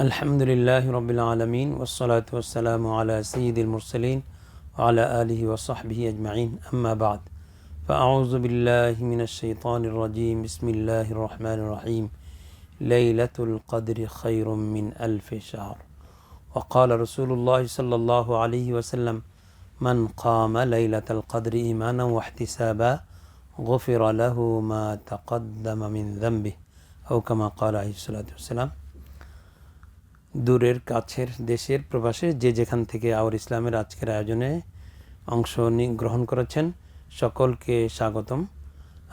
الحمد لله رب العالمين والصلاة والسلام على سيد المرسلين وعلى آله وصحبه أجمعين أما بعد فأعوذ بالله من الشيطان الرجيم بسم الله الرحمن الرحيم ليلة القدر خير من ألف شهر وقال رسول الله صلى الله عليه وسلم من قام ليلة القدر إيمانا واحتسابا غفر له ما تقدم من ذنبه أو كما قال عليه الصلاة والسلام দূরের, কাছের দেশের প্রবাসে যে যেখান থেকে আওয়ার ইসলামের আজকের আয়োজনে অংশ গ্রহণ করেছেন, সকলকে স্বাগতম।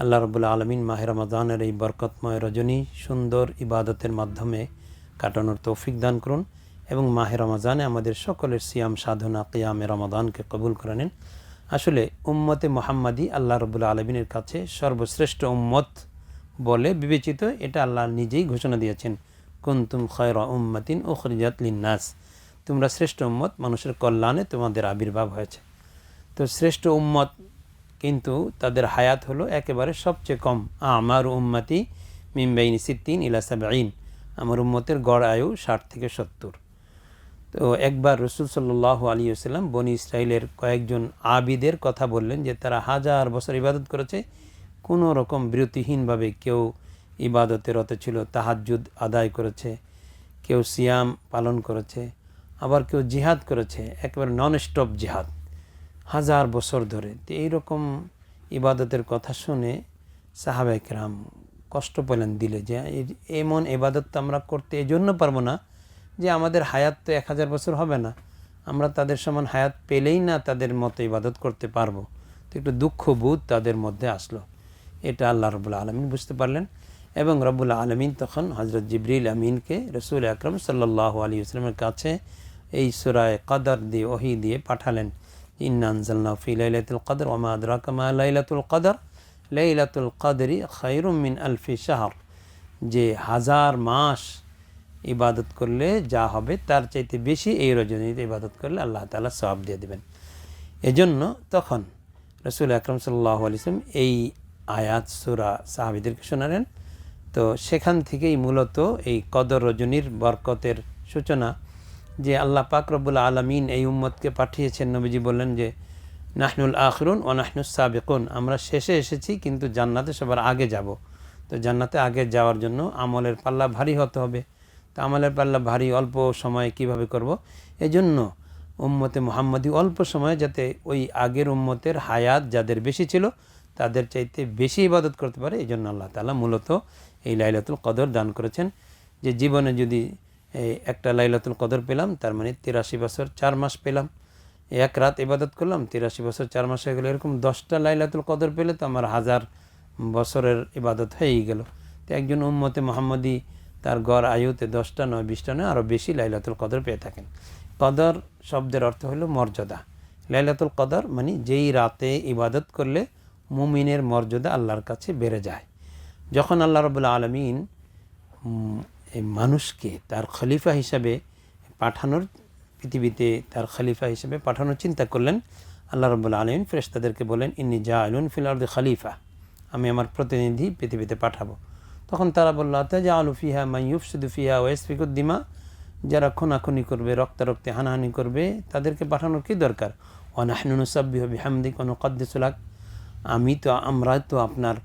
আল্লাহ রবুল্লা আলমিন মাহের রমাদানের এই বরকতময় রজনী সুন্দর ইবাদতের মাধ্যমে কাটানোর তৌফিক দান করুন এবং মাহের রমাজানে আমাদের সকলের সিয়াম, সাধনা, কিয়ামে রমাদানকে কবুল করে নিন। আসলে উম্মতে মোহাম্মদী আল্লাহ রবুল্লা আলমিনের কাছে সর্বশ্রেষ্ঠ উম্মত বলে বিবেচিত, এটা আল্লাহ নিজেই ঘোষণা দিয়েছেন। কুন্তুম খয়র উম্মাতিন ও খরিজাত লিন্নাস। তোমরা শ্রেষ্ঠ উম্মত মানুষের কল্যাণে তোমাদের আবির্ভাব হয়েছে। তো শ্রেষ্ঠ উম্মত কিন্তু তাদের হায়াত হলো একেবারে সবচেয়ে কম। আমার উম্মাতি মিমবাইন সিদ্দিন ইলা সাবাইন আমার উম্মতের গড় আয়ু ষাট থেকে সত্তর। তো একবার রসুল সাল্লাহ আলী আসাল্লাম বনি ইসরায়েলের কয়েকজন আবিদের কথা বললেন যে তারা হাজার বছর ইবাদত করেছে, কোনো রকম বিরতিহীনভাবে কেউ ইবাদতে রত ছিল তাহাজুদ আদায় করেছে, কেউ সিয়াম পালন করেছে, আবার কেউ জিহাদ করেছে, একেবারে নন স্টপ জিহাদ। হাজার বছর ধরে। তো এইরকম ইবাদতের কথা শুনে সাহাবাইকরাম কষ্ট পেলেন দিলে যে এমন ইবাদত তো আমরা করতে এই জন্য পারব না যে, আমাদের হায়াত তো এক হাজার বছর হবে না। আমরা তাদের সমান হায়াত পেলেই না তাদের মতো ইবাদত করতে পারব। তো একটু দুঃখ দুঃখবোধ তাদের মধ্যে আসলো। এটা আল্লাহ রবুল্লা আলমিন বুঝতে পারলেন। এবং রব্বুল্লা আলমিন তখন হজরত জিবরিল আমিনকে রসুল আকরম সাল্লাহ আলী ইসলামের কাছে এই সুরায় কদর দিয়ে, ওহি দিয়ে পাঠালেন। ইন্নানজাল্লা ফি লাইলাতুল কদর ওমা আদরাকামা লাইলাতুল কদর। লাইলাতুল কদরি খৈরুমিন আলফি শাহর। যে হাজার মাস ইবাদত করলে যা হবে, তার চাইতে বেশি এই রজনীতে ইবাদত করলে আল্লাহ তালা সব দিয়ে দেবেন। এজন্য তখন রসুল আকরম সাল্লাহ আলিয়াম এই আয়াত সুরা সাহাবিদেরকে শোনালেন। তো সেখান থেকেই মূলত এই কদর রজনীর বরকতের সূচনা যে আল্লাহ পাক রব্বুল আলমিন এই উম্মতকে পাঠিয়েছেন। নবীজি বললেন যে, নাহনুল আখরুন ও নাহনুস সাবেকুন। আমরা শেষে এসেছি, কিন্তু জান্নাতে সবার আগে যাব। তো জান্নাতে আগে যাওয়ার জন্য আমলের পাল্লা ভারী হতে হবে। তো আমলের পাল্লা ভারী অল্প সময়ে কীভাবে করব? এজন্য উম্মতে মোহাম্মদী অল্প সময়ে যাতে ওই আগের উম্মতের হায়াত যাদের বেশি ছিল, তাদের চাইতে বেশি ইবাদত করতে পারে এই জন্য আল্লাহ তালা মূলত এই লাইলাতুল কদর দান করেছেন। যে জীবনে যদি একটা লাইলাতুল কদর পেলাম, তার মানে তিরাশি বছর চার মাস পেলাম। এক রাত ইবাদত করলাম, তিরাশি বছর চার মাস হয়ে গেলো। এরকম দশটা লাইলাতুল কদর পেলে তো আমার হাজার বছরের ইবাদত হয়েই গেল। তো একজন উম্মতে মোহাম্মদী, তার গড় আয়ুতে দশটা নয়, বিশটা নয় আরও বেশি লাইলাতুল কদর পেয়ে থাকেন। কদর শব্দের অর্থ হলো মর্যাদা। লাইলাতুল কদর মানে যেই রাতে ইবাদত করলে মুমিনের মর্যাদা আল্লাহর কাছে বেড়ে যায়। যখন আল্লাহ রবুল্লা আলমিন মানুষকে তার খলিফা হিসাবে পাঠানোর পৃথিবীতে তার খলিফা হিসেবে পাঠানোর চিন্তা করলেন, আল্লাহ রবুল্লা আলমিন ফেরেস্তাদেরকে বলেন ইন্নি জা আলুন ফিলার খলিফা, আমি আমার প্রতিনিধি পৃথিবীতে পাঠাবো। তখন তারা বলল যা আলু ফিহা মাইয়ুফ সুদু ফিহা ওয়েসফিকুদ্দিমা যারা খুনাখুনি করবে, রক্তারক্তে হানাহানি করবে, তাদেরকে পাঠানোর কী দরকার? অনাহনুসাব্বি হবে হামদি কোনো কদ্দেসুলাক আমি তো, আমরা তো আপনার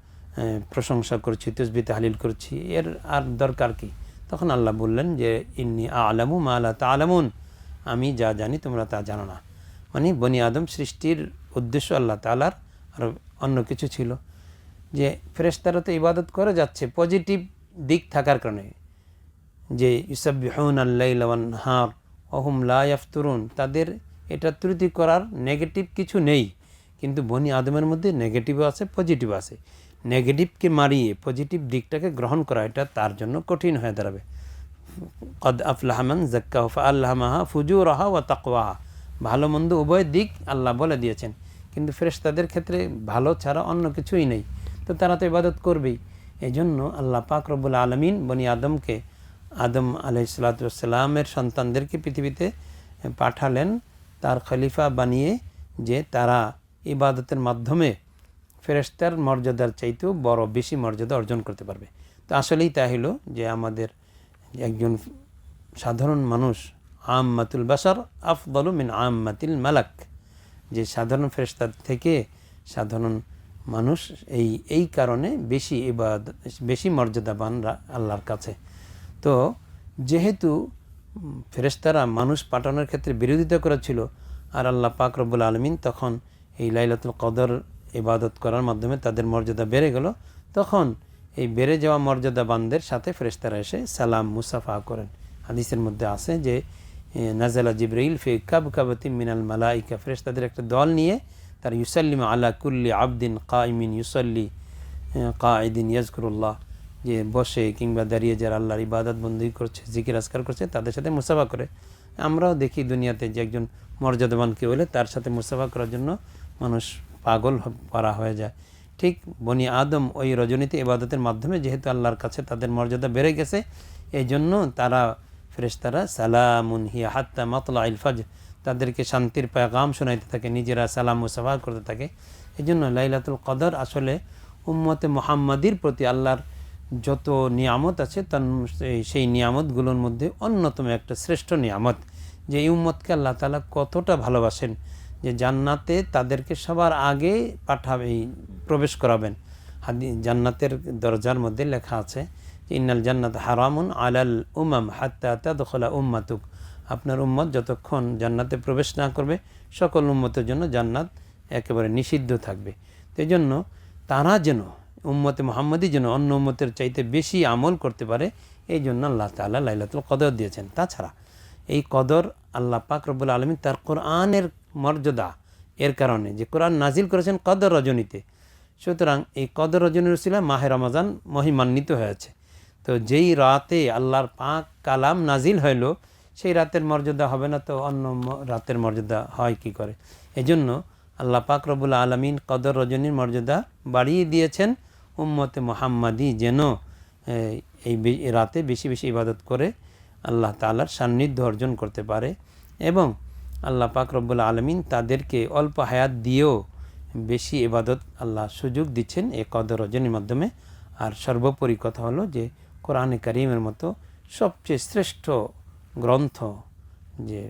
প্রশংসা করছি, তসবি তাহলিল করছি, এর আর দরকার কি? তখন আল্লাহ বললেন যে, ইন্নি আলামু মা আল্লাহ তা আলামুন আমি যা জানি তোমরা তা জানো না। মানে বনি আদম সৃষ্টির উদ্দেশ্য আল্লাহ তালার আর অন্য কিছু ছিল। যে ফেরেস্তারা তো ইবাদত করে যাচ্ছে, পজিটিভ দিক থাকার কারণে। যে ইসাবিহন আল্লাহ হার অহুম লাফতুরুন তাদের এটা ত্রুটি করার নেগেটিভ কিছু নেই। কিন্তু বনি আদমের মধ্যে নেগেটিভও আছে পজিটিভ আছে। নেগেটিভকে মারিয়ে পজিটিভ দিকটাকে গ্রহণ করা, এটা তার জন্য কঠিন হয়ে দাঁড়াবে। কদ আফলাহমান হফা আল্লাহমাহা ফুজু রাহা ও তাকওয়াহা। ভালো মন্দ উভয় দিক আল্লাহ বলে দিয়েছেন। কিন্তু ফ্রেশ তাদের ক্ষেত্রে ভালো ছাড়া অন্য কিছুই নেই। তো তারা তো ইবাদত করবেই। এই জন্য আল্লাহ পাক রব্বুল আলমিন বনি আদমকে, আদম আলাইসালাতামের সন্তানদেরকে পৃথিবীতে পাঠালেন। তার খলিফা বানিয়ে যে তারা ইবাদতের মাধ্যমে ফেরেস্তার মর্যাদার চাইতেও বড় বেশি মর্যাদা অর্জন করতে পারবে। তো আসলেই তা হলো যে আমাদের একজন সাধারণ মানুষ আম্মাতুল বাসার আফদলু মিন আম মাতিল মালাক। যে সাধারণ ফেরেশতার থেকে সাধারণ মানুষ এই এই কারণে বেশি এবার বেশি মর্যাদাবান আল্লাহর কাছে। তো যেহেতু উম, ফেরেশতারা মানুষ পাঠানোর ক্ষেত্রে বিরোধিতা করেছিল আর আল্লাহ পাক রব্বুল আলমিন তখন এই লাইলাতুল কদর ইবাদত করার মাধ্যমে তাদের মর্যাদা বেড়ে গেল, তখন এই বেড়ে যাওয়া মর্যাদা মর্যাদাবানদের সাথে ফেরেশতারা এসে সালাম মুসাফা করেন। হাদিসের মধ্যে আছে যে নাজালা জিব্রাইল ফি কাব কাবতি মিনাল মালাইকা, ফেরেশতাদের একটা দল নিয়ে তার ইউসাল্লিম আলা কুল্লি আবদিন কাইমিন ইউসাল্লি কাঈদিন ইয়াজকুরুল্লাহ যে বসে কিংবা দাঁড়িয়ে যারা আল্লাহর ইবাদত বন্দি করছে, জিকির আজকার করছে, তাদের সাথে মুসাফা করে। আমরাও দেখি দুনিয়াতে যে একজন মর্যাদাবান কেউ হলে তার সাথে মুসাফা করার জন্য মানুষ পাগল পারা হয়ে যায়। ঠিক বনি আদম ওই রজনীতে ইবাদতের মাধ্যমে যেহেতু আল্লাহর কাছে তাদের মর্যাদা বেড়ে গেছে এই জন্য তারা ফেরেশতারা সালামুন হিয়া হাত্তা মাতলা ইলফাজ তাদেরকে শান্তির পায়গাম শোনাইতে থাকে, নিজেরা সালাম মুসাফা করতে থাকে। এই জন্য লাইলাতুল কদর আসলে উম্মতে মোহাম্মদীর প্রতি আল্লাহর যত নিয়ামত আছে, তার সেই নিয়ামতগুলোর মধ্যে অন্যতম একটা শ্রেষ্ঠ নিয়ামত। যে এই উম্মতকে আল্লাহ তালা কতটা ভালোবাসেন যে জান্নাতে তাদেরকে সবার আগে পাঠাবে প্রবেশ করাবেন। হাদি, জান্নাতের দরজার মধ্যে লেখা আছে যে, ইন্নাল জান্নাত হারামুন আলাল উমাম হাত্তা তাদখলা উম্মাতুক। আপনার উম্মত যতক্ষণ জান্নাতে প্রবেশ না করবে, সকল উম্মতের জন্য জান্নাত একেবারে নিষিদ্ধ থাকবে। তো জন্য তারা যেন, উম্মতে মোহাম্মদী যেন অন্য উম্মতের চাইতে বেশি আমল করতে পারে এই জন্য আল্লাহ তাআলা লাইলাতুল কদর দিয়েছেন। তাছাড়া এই কদর আল্লাহ পাক রব্বুল আলমী তার কোরআনের মর্যাদা এর কারণে যে কোরআন নাজিল করেছেন কদর রজনীতে। সুতরাং এই কদর রজনীর ছিল মাহে রমাজান মহিমান্বিত হয়েছে। তো যেই রাতে আল্লাহর পাক কালাম নাজিল হইল, সেই রাতের মর্যাদা হবে না তো অন্য রাতের মর্যাদা হয় কি করে? এজন্য আল্লাহ পাক রবুল আলমিন কদর রজনীর মর্যাদা বাড়িয়ে দিয়েছেন উম্মতে মোহাম্মদী যেন এই রাতে বেশি বেশি ইবাদত করে আল্লাহ তাআলার সান্নিধ্য অর্জন করতে পারে এবং আল্লাহ পাক রব্বুল আলমিন তাদেরকে অল্প হায়াত দিয়েও বেশি এবাদত আল্লাহ সুযোগ দিচ্ছেন এই কদর রজনীর মাধ্যমে। আর সর্বোপরি কথা হলো যে, কোরআনে করিমের মতো সবচেয়ে শ্রেষ্ঠ গ্রন্থ যে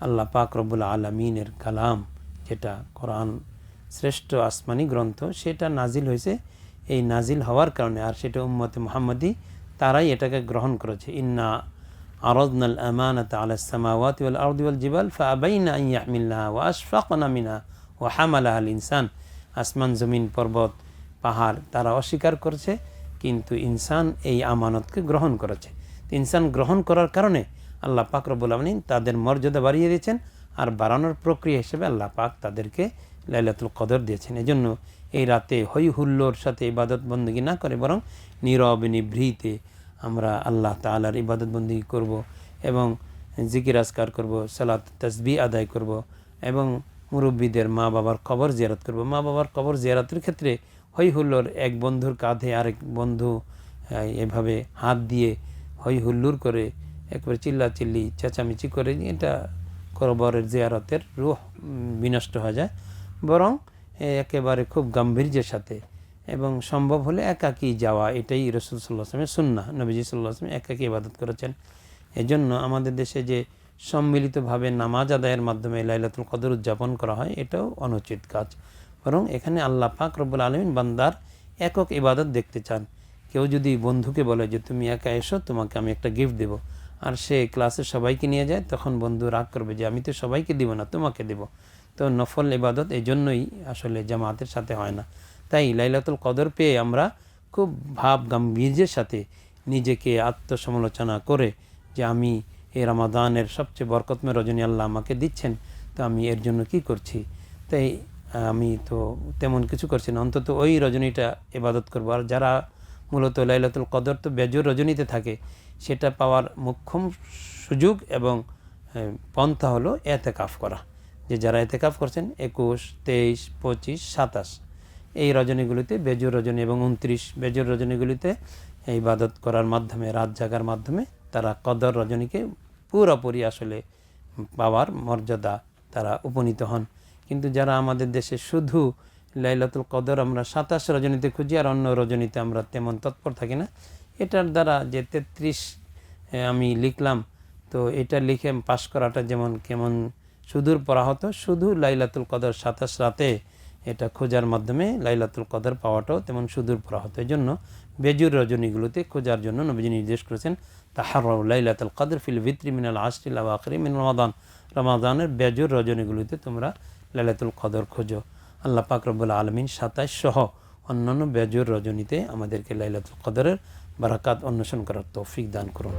আল্লাহ পাক রব্বুল আলমিনের কালাম, যেটা কোরআন শ্রেষ্ঠ আসমানি গ্রন্থ, সেটা নাজিল হয়েছে। এই নাজিল হওয়ার কারণে আর সেটা উম্মতে মোহাম্মদী তারাই এটাকে গ্রহণ করেছে। ইন্না عرضنا الأمانة على السماوات والأرض والجبال فأبين أن يحملنها وأشفقن منها وحملها الإنسان আসমান জমিন পর্বত পাহাড় তারা অস্বীকার করেছে কিন্তু ইনসান এই আমানতকে গ্রহণ করেছে তো ইনসান গ্রহণ করার কারণে আল্লাহ পাক রব্বুল আলমিন তাদের মর্যাদা বাড়িয়ে দিয়েছেন আর বাড়ানোর প্রক্রিয়া হিসেবে আল্লাহ পাক তাদেরকে লাইলাতুল কদর দিয়েছেন এজন্য এই রাতে হই হুল্লোর সাথে ইবাদত বন্দী না করে বরং নীরব নিভৃতে আমরা আল্লাহ তালার ইবাদত বন্দী করব এবং জিকির আজকার করব, সালাত তসবি আদায় করব এবং মুরব্বীদের মা বাবার কবর জিয়ারত করব। মা বাবার কবর জিয়ারতের ক্ষেত্রে হই হুল্লোর এক বন্ধুর কাঁধে আরেক বন্ধু এভাবে হাত দিয়ে হই হুল্লুর করে একবারে চিল্লা চিল্লি চেঁচামেচি করে এটা কবরের জিয়ারতের রুহ বিনষ্ট হয়ে যায়। বরং একেবারে খুব গাম্ভীর্যের সাথে এবং সম্ভব হলে একাকী যাওয়া, এটাই রসুল সাল্লাহ আসলামের সুন্না নবীজি সাল্লাহ আসলাম একাকী ইবাদত করেছেন। এজন্য আমাদের দেশে যে সম্মিলিতভাবে নামাজ আদায়ের মাধ্যমে লাইলাতুল কদর উদযাপন করা হয়, এটাও অনুচিত কাজ। বরং এখানে আল্লাহ পাক রব্বুল আলমিন বান্দার একক ইবাদত দেখতে চান। কেউ যদি বন্ধুকে বলে যে, তুমি একা এসো, তোমাকে আমি একটা গিফট দেব। আর সে ক্লাসে সবাইকে নিয়ে যায়, তখন বন্ধু রাগ করবে যে, আমি তো সবাইকে দিব না, তোমাকে দেব। তো নফল ইবাদত এই জন্যই আসলে জামাতের সাথে হয় না। তাই লাইলাতুল কদর পেয়ে আমরা খুব ভাব গাম্ভীর্যের সাথে নিজেকে আত্মসমালোচনা করে যে আমি এই রামাদানের সবচেয়ে বরকতময় রজনী আল্লাহ আমাকে দিচ্ছেন, তো আমি এর জন্য কি করছি? তাই আমি তো তেমন কিছু করছি না। অন্তত ওই রজনীটা ইবাদত করব। আর যারা মূলত লাইলাতুল কদর তো বেজর রজনীতে থাকে, সেটা পাওয়ার মুখ্যম সুযোগ এবং পন্থা হলো এতেকাফ করা। যে যারা এতেকাফ করছেন, একুশ, তেইশ, পঁচিশ, সাতাশ এই রজনীগুলিতে বেজুর রজনী এবং উনত্রিশ বেজুর রজনীগুলিতে এই ইবাদত করার মাধ্যমে, রাত জাগার মাধ্যমে তারা কদর রজনীকে পুরোপুরি আসলে পাওয়ার মর্যাদা তারা উপনীত হন। কিন্তু যারা আমাদের দেশে শুধু লাইলাতুল কদর আমরা সাতাশ রজনীতে খুঁজি আর অন্য রজনীতে আমরা তেমন তৎপর থাকি না, এটার দ্বারা যে তেত্রিশ আমি লিখলাম, তো এটা লিখে পাশ করাটা যেমন কেমন সুদূর পড়া হতো শুধু লাইলাতুল কদর সাতাশ রাতে এটা খোঁজার মাধ্যমে লাইলাতুল কদর পাওয়াটাও তেমন সুদূর পড়া হতো। এই জন্য বেজুর রজনীগুলোতে খোঁজার জন্য নবীজি নির্দেশ করেছেন তাহার লাইলাতুল কদর ফিল ভিত্রি মিনাল আশরিল আখরি মিন রমাদান। রমাদানের বেজুর রজনীগুলোতে তোমরা লাইলাতুল কদর খোঁজো। আল্লাহ পাক রব্বুল আলমিন সাতাশ সহ অন্যান্য বেজুর রজনীতে আমাদেরকে লাইলাতুল কদরের বারাকাত অন্বেষণ করার তৌফিক দান করুন।